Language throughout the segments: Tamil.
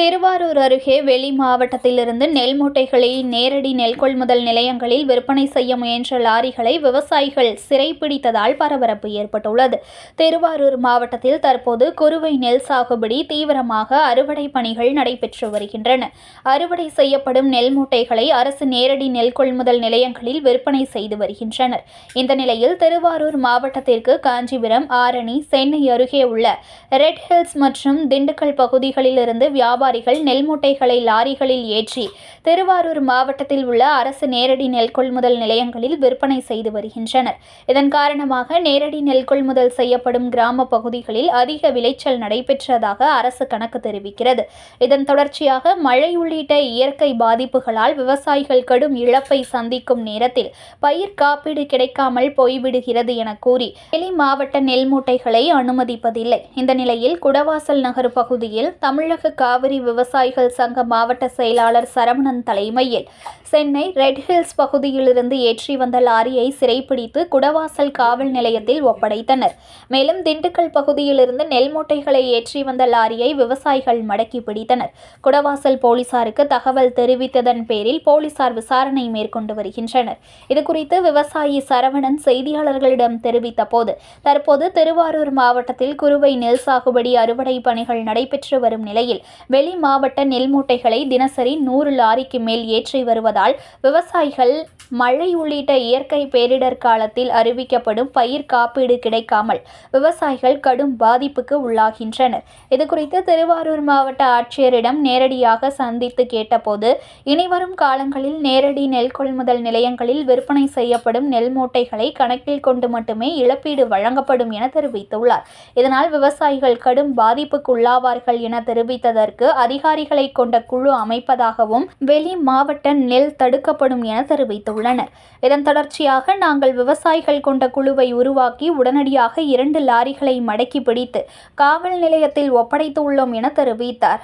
திருவாரூர் அருகே வெளி மாவட்டத்திலிருந்து நெல் மூட்டைகளை நேரடி நெல் கொள்முதல் நிலையங்களில் விற்பனை செய்ய முயன்ற லாரிகளை விவசாயிகள் சிறைப்பிடித்ததால் பரபரப்பு ஏற்பட்டுள்ளது. திருவாரூர் மாவட்டத்தில் தற்போது குறுவை நெல் சாகுபடி தீவிரமாக அறுவடை பணிகள் நடைபெற்று வருகின்றன. அறுவடை செய்யப்படும் நெல் மூட்டைகளை அரசு நேரடி நெல் கொள்முதல் நிலையங்களில் விற்பனை செய்து வருகின்றனர். இந்த நிலையில் திருவாரூர் மாவட்டத்திற்கு காஞ்சிபுரம் ஆரணி சென்னை அருகே உள்ள ரெட் ஹில்ஸ் மற்றும் திண்டுக்கல் பகுதிகளில் இருந்து வியாபாரிகள் நெல் மூட்டைகளை லாரிகளில் ஏற்றி திருவாரூர் மாவட்டத்தில் உள்ள அரசு நேரடி நெல் கொள்முதல் நிலையங்களில் விற்பனை செய்து வருகின்றனர். இதன் காரணமாக நேரடி நெல் கொள்முதல் செய்யப்படும் கிராம பகுதிகளில் அதிக விளைச்சல் நடைபெற்றதாக அரசு கணக்கு தெரிவிக்கிறது. இதன் தொடர்ச்சியாக மழை உள்ளிட்ட இயற்கை பாதிப்புகளால் விவசாயிகள் கடும் இழப்பை சந்திக்கும் நேரத்தில் பயிர் காப்பீடு கிடைக்காமல் போய்விடுகிறது என கூறி வெளி மாவட்ட நெல் மூட்டைகளை அனுமதிப்பதில்லை. இந்த நிலையில் குடவாசல் நகர் பகுதியில் தமிழக காவிரி விவசாயிகள் சங்க மாவட்ட செயலாளர் சரவணன் தலைமையில் சென்னை ரெட் ஹில்ஸ் பகுதியிலிருந்து ஏற்றி வந்த லாரியை சிறைப்பிடித்து குடவாசல் காவல் நிலையத்தில் ஒப்படைத்தனர். மேலும் திண்டுக்கல் பகுதியிலிருந்து நெல் மூட்டைகளை ஏற்றி வந்த லாரியை விவசாயிகள் மடக்கி பிடித்தனர். குடவாசல் போலீசாருக்கு தகவல் தெரிவித்ததன் பேரில் போலீசார் விசாரணை மேற்கொண்டு வருகின்றனர். இதுகுறித்து விவசாயி சரவணன் செய்தியாளர்களிடம் தெரிவித்த போது தற்போது திருவாரூர் மாவட்டத்தில் குறுவை நெல் சாகுபடி அறுவடை பணிகள் நடைபெற்று வரும் நிலையில் வெளி மாவட்ட நெல் மூட்டைகளை தினசரி நூறு லாரிக்கு மேல் ஏற்றி வருவதால் விவசாயிகள் மழை உள்ளிட்ட இயற்கை பேரிடர் காலத்தில் அறிவிக்கப்படும் பயிர் காப்பீடு கிடைக்காமல் விவசாயிகள் கடும் பாதிப்புக்கு உள்ளாகின்றனர். இதுகுறித்து திருவாரூர் மாவட்ட ஆட்சியரிடம் நேரடியாக சந்தித்து கேட்டபோது இனிவரும் காலங்களில் நேரடி நெல் கொள்முதல் நிலையங்களில் விற்பனை செய்யப்படும் நெல் மூட்டைகளை கணக்கில் கொண்டு மட்டுமே இழப்பீடு வழங்கப்படும் என தெரிவித்துள்ளார். இதனால் விவசாயிகள் கடும் பாதிப்புக்கு உள்ளாவார்கள் என தெரிவித்ததற்கு அதிகாரிகளை கொண்ட குழு அமைப்பதாகவும் வெளி மாவட்ட நெல் தடுக்கப்படும் என தெரிவித்துள்ளனர். இதன் தொடர்ச்சியாக நாங்கள் விவசாயிகள் கொண்ட குழுவை உருவாக்கி உடனடியாக இரண்டு லாரிகளை மடக்கி பிடித்து காவல் நிலையத்தில் ஒப்படைத்துள்ளோம் என தெரிவித்தார்.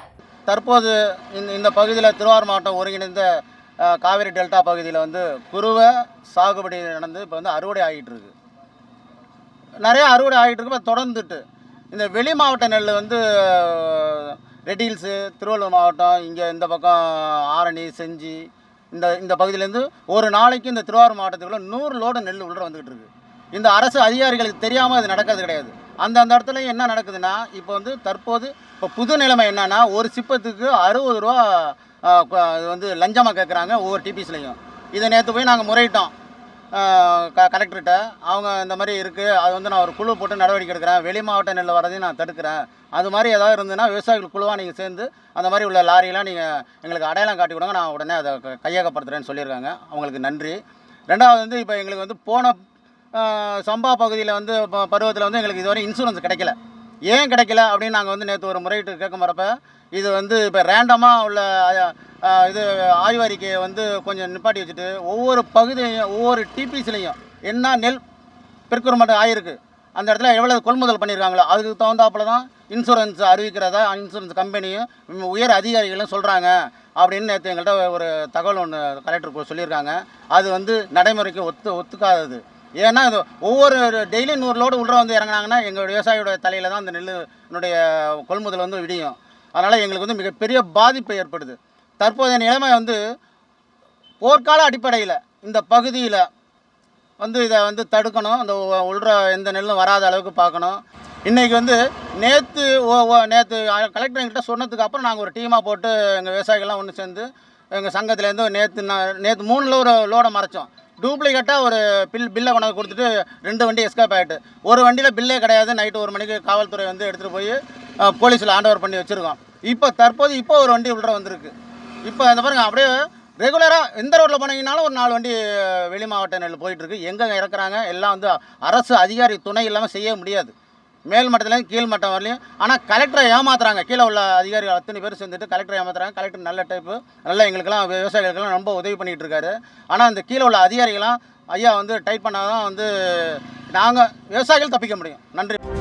தற்போது இந்த இந்த பகுதியில் திருவாரூர் மாவட்டம் ஒருங்கிணைந்த காவிரி டெல்டா பகுதியில் வந்து குருவை சாகுபடி நடந்து இப்போ வந்து அறுவடை ஆகிட்டு இருக்கு. நிறைய அறுவடை ஆகிட்டு இருக்கு இப்போ தொடர்ந்துட்டு. இந்த வெளி மாவட்ட நெல் வந்து ரெட் ஹில்ஸு திருவள்ளூர் மாவட்டம் இங்கே இந்த பக்கம் ஆரணி செஞ்சி இந்த இந்த பகுதியிலேருந்து ஒரு நாளைக்கு இந்த திருவாரூர் மாவட்டத்துக்குள்ள நூறு லோடு நெல் உள்ள வந்துக்கிட்டு இருக்கு. இந்த அரசு அதிகாரிகளுக்கு தெரியாமல் இது நடக்கிறது கிடையாது. அந்த அந்த இடத்துல என்ன நடக்குதுன்னா இப்போ வந்து தற்போது இப்போ புது நிலைமை என்னென்னா ஒரு சிப்பத்துக்கு அறுபது ரூபா இது வந்து லஞ்சமாக கேட்குறாங்க ஒவ்வொரு டிபிஸ்லையும் இதை நேற்று போய் நாங்கள் முறையிட்டோம். க கலெக்டர்கிட்ட அவங்க இந்த மாதிரி இருக்குது அது வந்து நான் ஒரு குழு போட்டு நடவடிக்கை எடுக்கிறேன். வெளி மாவட்ட நெல் வரதையும் நான் தடுக்கிறேன். அது மாதிரி ஏதாவது இருந்ததுன்னா விவசாயிகள் குழுவாக நீங்கள் சேர்ந்து அந்த மாதிரி உள்ள லாரியெலாம் நீங்கள் எங்களுக்கு அடையாளம் காட்டி கொடுங்க. நான் உடனே அதை கையகப்படுத்துகிறேன்னு சொல்லியிருக்காங்க. அவங்களுக்கு நன்றி. ரெண்டாவது வந்து இப்போ எங்களுக்கு வந்து போன சம்பா பகுதியில் வந்து பருவத்தில் வந்து எங்களுக்கு இதுவரை இன்சூரன்ஸ் கிடைக்கல. ஏன் கிடைக்கல அப்படின்னு நாங்கள் வந்து நேற்று ஒரு முறையிட்டு கேட்க போகிறப்ப இது வந்து இப்போ ரேண்டமாக உள்ள இது ஆய்வறிக்கையை வந்து கொஞ்சம் நிப்பாட்டி வச்சுட்டு ஒவ்வொரு பகுதியையும் ஒவ்வொரு டிபிசிலையும் என்ன நெல் பெருக்குறமட்டு ஆயிருக்கு அந்த இடத்துல எவ்வளோ கொள்முதல் பண்ணியிருக்காங்களோ அதுக்கு தகுந்தாப்புல தான் இன்சூரன்ஸ் அறிவிக்கிறதா இன்சூரன்ஸ் கம்பெனியும் உயர் அதிகாரிகளும் சொல்கிறாங்க அப்படின்னு நேற்று எங்கள்கிட்ட ஒரு தகவல் ஒன்று கலெக்டர் சொல்லியிருக்காங்க. அது வந்து நடைமுறைக்கு ஒத்து ஒத்துக்காதது. ஏன்னா இது ஒவ்வொரு டெய்லி நூறு லோடு உள்ள வந்து இறங்குனாங்கன்னா எங்கள் விவசாயியோட தலையில் தான் அந்த நெல்லுனுடைய கொள்முதல் வந்து விடியும். அதனால் எங்களுக்கு வந்து மிகப்பெரிய பாதிப்பு ஏற்படுது. தற்போதைய நிலைமை வந்து போர்க்கால அடிப்படையில் இந்த பகுதியில் வந்து இதை வந்து தடுக்கணும். இந்த உள்ற எந்த நெல்லும் வராத அளவுக்கு பார்க்கணும். இன்றைக்கி வந்து நேற்று நேற்று கலெக்டர் எங்கிட்ட சொன்னதுக்கு அப்புறம் நாங்கள் ஒரு டீமாக போட்டு எங்கள் விவசாயிகள்லாம் ஒன்று சேர்ந்து எங்கள் சங்கத்துலேருந்து நேற்று நான் நேற்று மூணு லோட லோடை மறைச்சோம். டூப்ளிகேட்டாக ஒரு பில் பில்லை கொண்டாந்து கொடுத்துட்டு ரெண்டு வண்டி எஸ்கேப் ஆகிட்டு ஒரு வண்டியில் பில்லே கிடையாது. நைட்டு ஒரு மணிக்கு காவல்துறை வந்து எடுத்துகிட்டு போய் போலீஸில் ஹேண்ட் ஓவர் பண்ணி வச்சுருக்கோம். இப்போ தற்போது இப்போ ஒரு வண்டி உள்ளே வந்திருக்கு. இப்போ அந்த பாருங்க அப்படியே ரெகுலராக எந்த ரோட்டில் போனீங்கனாலும் ஒரு நாலு வண்டி வெளி மாவட்ட நெல் போயிட்டுருக்கு எங்கே இறக்குறாங்க எல்லாம் வந்து அரசு அதிகாரி துணை இல்லாமல் செய்ய முடியாது. மேல் மட்டத்துலேருந்து கீழ் மட்டம் வரலையும். ஆனால் கலெக்டரை ஏமாத்துறாங்க. கீழே உள்ள அதிகாரிகள் அத்தனை பேர் சேர்ந்துட்டு கலெக்டரை ஏமாத்துறாங்க. கலெக்டர் நல்ல டைப்பு நல்லா எங்களுக்கெல்லாம் விவசாயிகளுக்கெல்லாம் ரொம்ப உதவி பண்ணிகிட்டு இருக்காரு. ஆனால் அந்த கீழே உள்ள அதிகாரிகள்லாம் ஐயா வந்து டைட் பண்ணால் தான் வந்து நாங்கள் விவசாயிகள் தப்பிக்க முடியும். நன்றி.